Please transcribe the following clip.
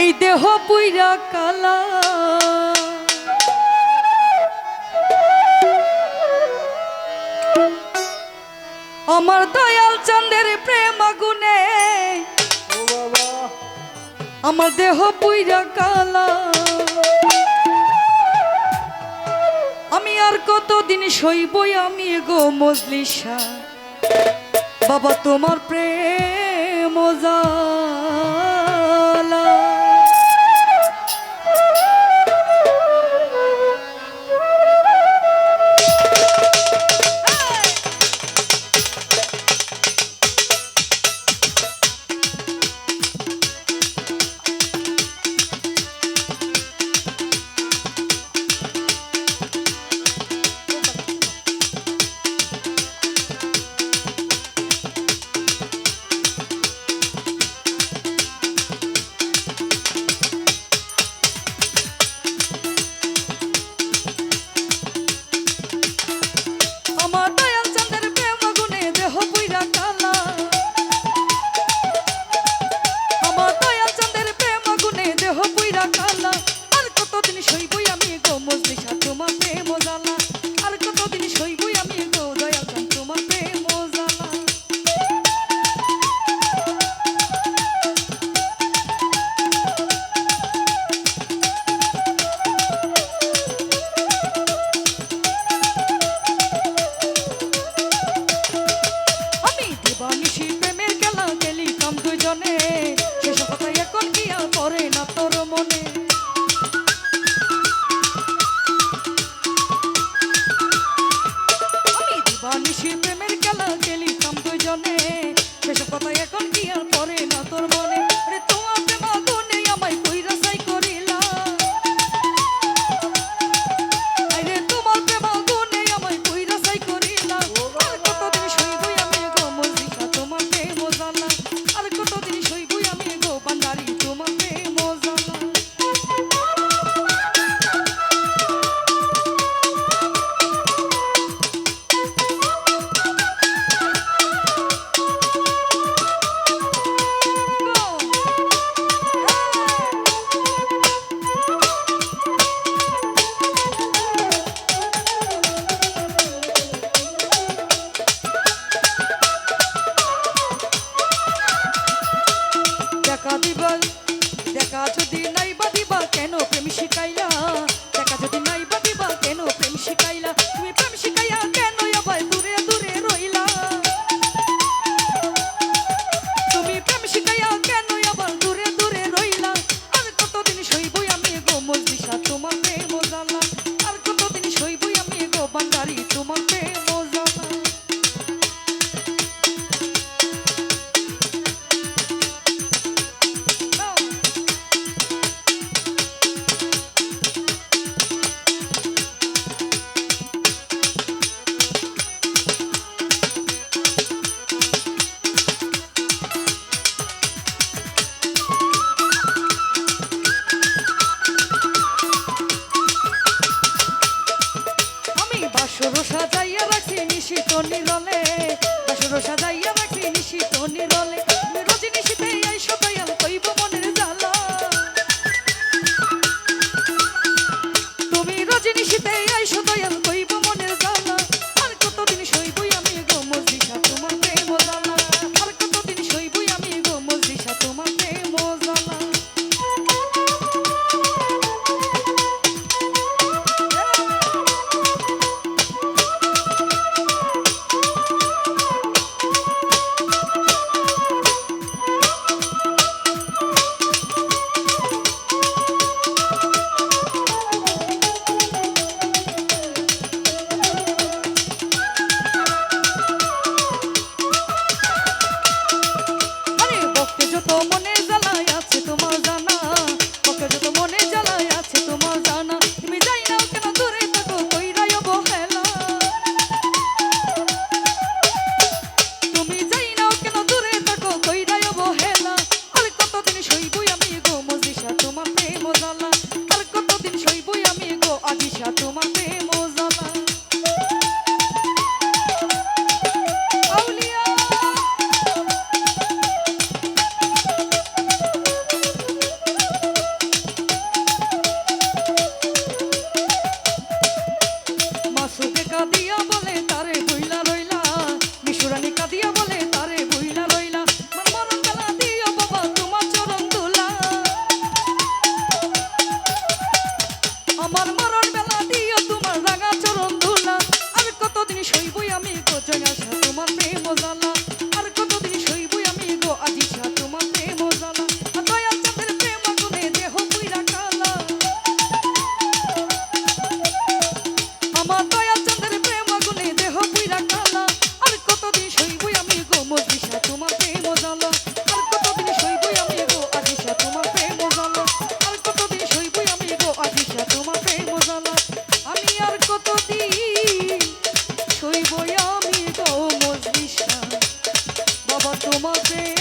এই দেহ পুইরা কালা। আমার দয়াল চন্দ্রের প্রেম গুনে আমার দেহ পুইরা কালা। আমি আর কতদিন সইবই আমি গো মজলিসা। বাবা তোমার প্রেম মজা নিশির প্রেমের খেলা খেলিতাম দুজনে। সেসব কথা এখন কি আর পরে না তোর মনে? তুমি লইয়া বাছি নিশিত নীল তোমাকে